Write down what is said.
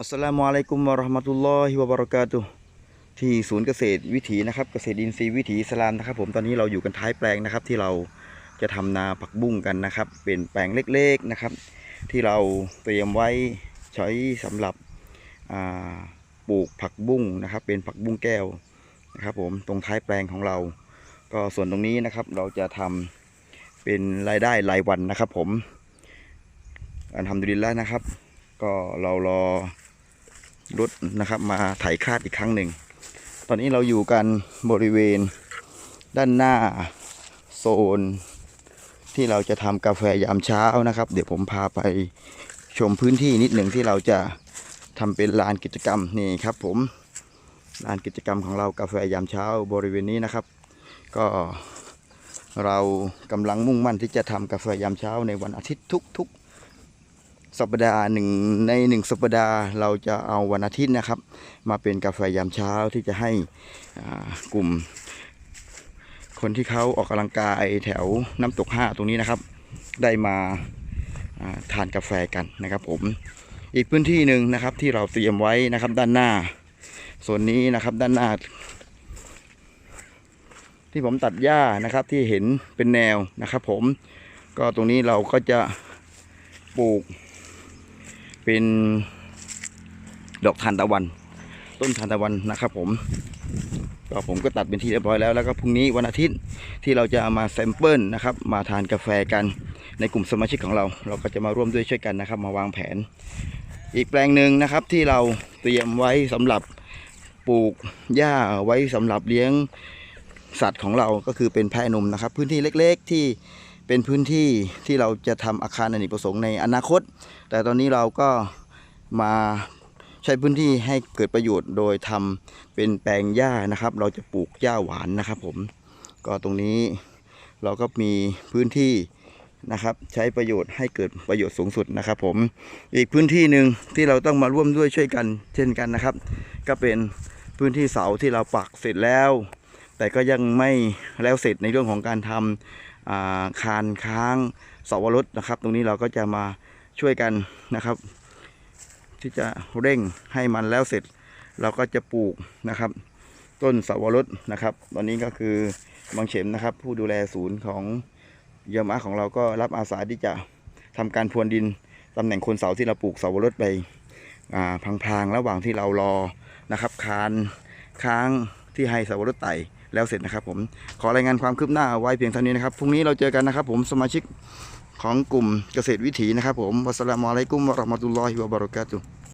อัสสลามุอะลัยกุมวะเราะห์มะตุลลอฮิวะบะเราะกาตุที่ศูนย์เกษตรวิถีนะครับเกษตรอินทรีย์วิถีสลามนะครับ ผมตอนนี้เราอยู่กันท้ายแปลงนะครับ ที่เราจะทำนาผักบุ้งกันนะครับ เป็นแปลงเล็กๆนะครับ ที่เราเตรียมไว้ใช้สำหรับปลูกผักบุ้งนะครับ เป็นผักบุ้งแก้วนะครับ ผมตรงท้ายแปลงของเรา ก็ส่วนตรงนี้นะครับเราจะทำเป็นรายได้รายวันนะครับ ผมอันทำดุลิลละนะครับ ก็เรารอ รถนะครับ มาไถคาดอีกครั้งหนึ่ง ตอนนี้เราอยู่กันบริเวณด้านหน้าโซน ที่เราจะทำกาแฟยามเช้านะครับ เดี๋ยวผมพาไปชมพื้นที่นิดหนึ่งที่เราจะทำเป็นลานกิจกรรมนี่ครับ ผมลานกิจกรรมของเรากาแฟยามเช้าบริเวณนี้นะครับ ก็เรากำลังมุ่งมั่นที่จะทำกาแฟยามเช้าในวันอาทิตย์ทุกๆ สัปดาห์หนึ่งในหนึ่งสัปดาห์เราจะเอาวันอาทิตย์นะครับ มาเป็นกาแฟยามเช้าที่จะให้กลุ่ม คนที่เขาออกกำลังกายแถวน้ำตกห้าตรงนี้นะครับ ได้มาาทานกาแฟกันนะครับผมอีกพื้นที่หนึ่งนะครับที่เราเตรียมไว้นะครับด้านหน้า ส่วนนี้นะครับด้านหน้า ที่ผมตัดหญ้านะครับที่เห็นเป็นแนวนะครับ ผมก็ตรงนี้เราก็จะปลูก เป็นดอกทานตะวัน ต้นทานตะวันนะครับผมก็ผมก็ตัดเป็นที่เรียบร้อยแล้วแล้วก็พรุ่งนี้วันอาทิตย์ที่เราจะามาแซมเปิลนะครับ มาทานกาแฟกันในกลุ่มสมาชิกของเรา เราก็จะมาร่วมด้วยช่วยกันนะครับ มาวางแผน อีกแปลงหนึ่งนะครับที่เราเตรียมไว้สำหรับปลูกหญ้าไว้สำหรับเลี้ยงสัตว์ของเราก็คือเป็นแพะนมนะครับ พื้นที่เล็ก ๆ ที่ เป็นพื้นที่ที่เราจะทำอาคารอเนกประสงค์ในอนาคต แต่ตอนนี้เราก็มาใช้พื้นที่ให้เกิดประโยชน์ โดยทำเป็นแปลงหญ้านะครับ เราจะปลูกหญ้าหวานนะครับ ผมก็ตรงนี้เราก็มีพื้นที่นะครับ ใช้ประโยชน์ให้เกิดประโยชน์สูงสุดนะครับ ผมอีกพื้นที่หนึ่งที่เราต้องมาร่วมด้วยช่วยกัน เช่นกันนะครับ ก็เป็นพื้นที่เสาที่เราปักเสร็จแล้ว แต่ก็ยังไม่แล้วเสร็จในเรื่องของการทำอ่า คานค้างเสาวรสนะครับ ตรงนี้เราก็จะมาช่วยกันนะครับ ที่จะเร่งให้มันแล้วเสร็จ เราก็จะปลูกนะครับ ต้นเสาวรสนะครับ ตอนนี้ก็คือบางเฉมนะครับ ผู้ดูแลศูนย์ของเยามะของเราก็รับอาสาที่จะทำการพรวนดินตำแหน่งคนเสาที่เราปลูกเสาวรสไปอ่าพลางๆระหว่างที่เรารอนะครับ คานค้างที่ให้เสาวรสไต่ แล้วเสร็จนะครับผมขอรายงานความคืบหน้าไว้เพียงเท่านี้นะครับพรุ่งนี้เราเจอกันนะครับ ผมสมาชิกของกลุ่มเกษตรวิถีนะครับ ผมวัสลามอะลัยกุมวะราะห์มะตุลลอฮิวะบาราะกาตุฮ์